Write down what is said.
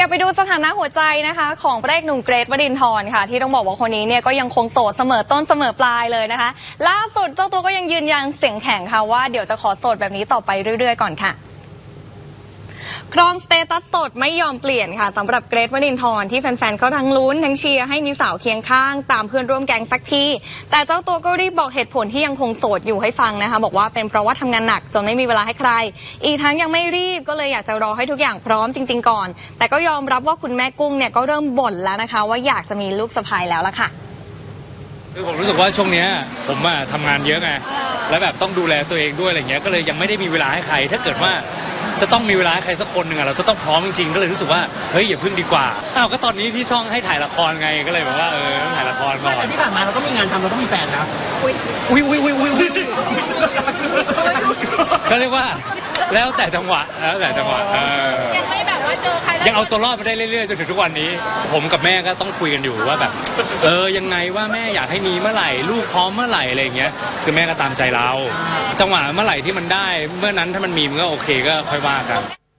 ยับไปดูสถานะหัวใจนะคะ ของพระเอกหนุ่มเกรทวดินทร์ค่ะ ที่ต้องบอกว่าคนนี้เนี่ยก็ยังคงโสดเสมอต้นเสมอปลายเลยนะคะ ล่าสุดเจ้าตัวก็ยังยืนยันเสียงแข็งค่ะว่าเดี๋ยวจะขอโสดแบบนี้ต่อไปเรื่อยๆ ก่อนค่ะ ครองสเตตัสสดไม่ยอมเปลี่ยนค่ะสำหรับเกรทวรินทร์ที่แฟนๆเขาทั้งลุ้นทั้งเชียร์ให้มีสาวเคียงข้าง ตามเพื่อนร่วมแก๊งสักที แต่เจ้าตัวก็รีบบอกเหตุผลที่ยังคงโสดอยู่ให้ฟังนะคะ บอกว่าเป็นเพราะว่าทำงานหนักจนไม่มีเวลาให้ใคร อีกทั้งยังไม่รีบก็เลยอยากจะรอให้ทุกอย่างพร้อมจริง ๆ ก่อน แต่ก็ยอมรับว่าคุณแม่กุ้งเนี่ยก็เริ่มบ่นแล้วนะคะ ว่าอยากจะมีลูกสะใภ้แล้วล่ะค่ะ คือผมรู้สึกว่าช่วงเนี้ยผมอะทำงานเยอะไงแล้วแบบต้องดูแลตัวเองด้วยอะไรเงี้ยก็เลยยังไม่ได้มีเวลาให้ใคร ถ้าเกิดว่า จะต้องมีเวลาให้ใครสักคนหนึ่งอะเราจะต้องพร้อมจริงๆก็เลยรู้สึกว่าเฮ้ยอย่าพึ่งดีกว่าอ้าวก็ตอนนี้ที่ช่องให้ถ่ายละครไงก็เลยแบบว่าเออต้องถ่ายละครก่อนแต่ที่ผ่านมาเราก็มีงานทำเราก็มีแฟนนะอุ้ยอุ้ยอุ้ยอุ้ยอุ้ยก็เรียกว่า แล้วแต่จังหวะแล้วแต่จังหวะเออยังไม่แบบ ว่าเจอใครยังเอาตัวรอดมาได้เรื่อยๆจนถึงทุกวันนี้ ผมกับแม่ก็ต้องคุยกันอยู่ว่าแบบ เออยังไงว่าแม่อยากให้มีเมื่อไหร่ ลูกพร้อมเมื่อไหร่อะไรอย่างเงี้ยคือแม่ก็ตามใจเรา จังหวะเมื่อไหร่ที่มันได้ เมื่อนั้นถ้ามันมีมันก็โอเคก็ค่อยว่ากัน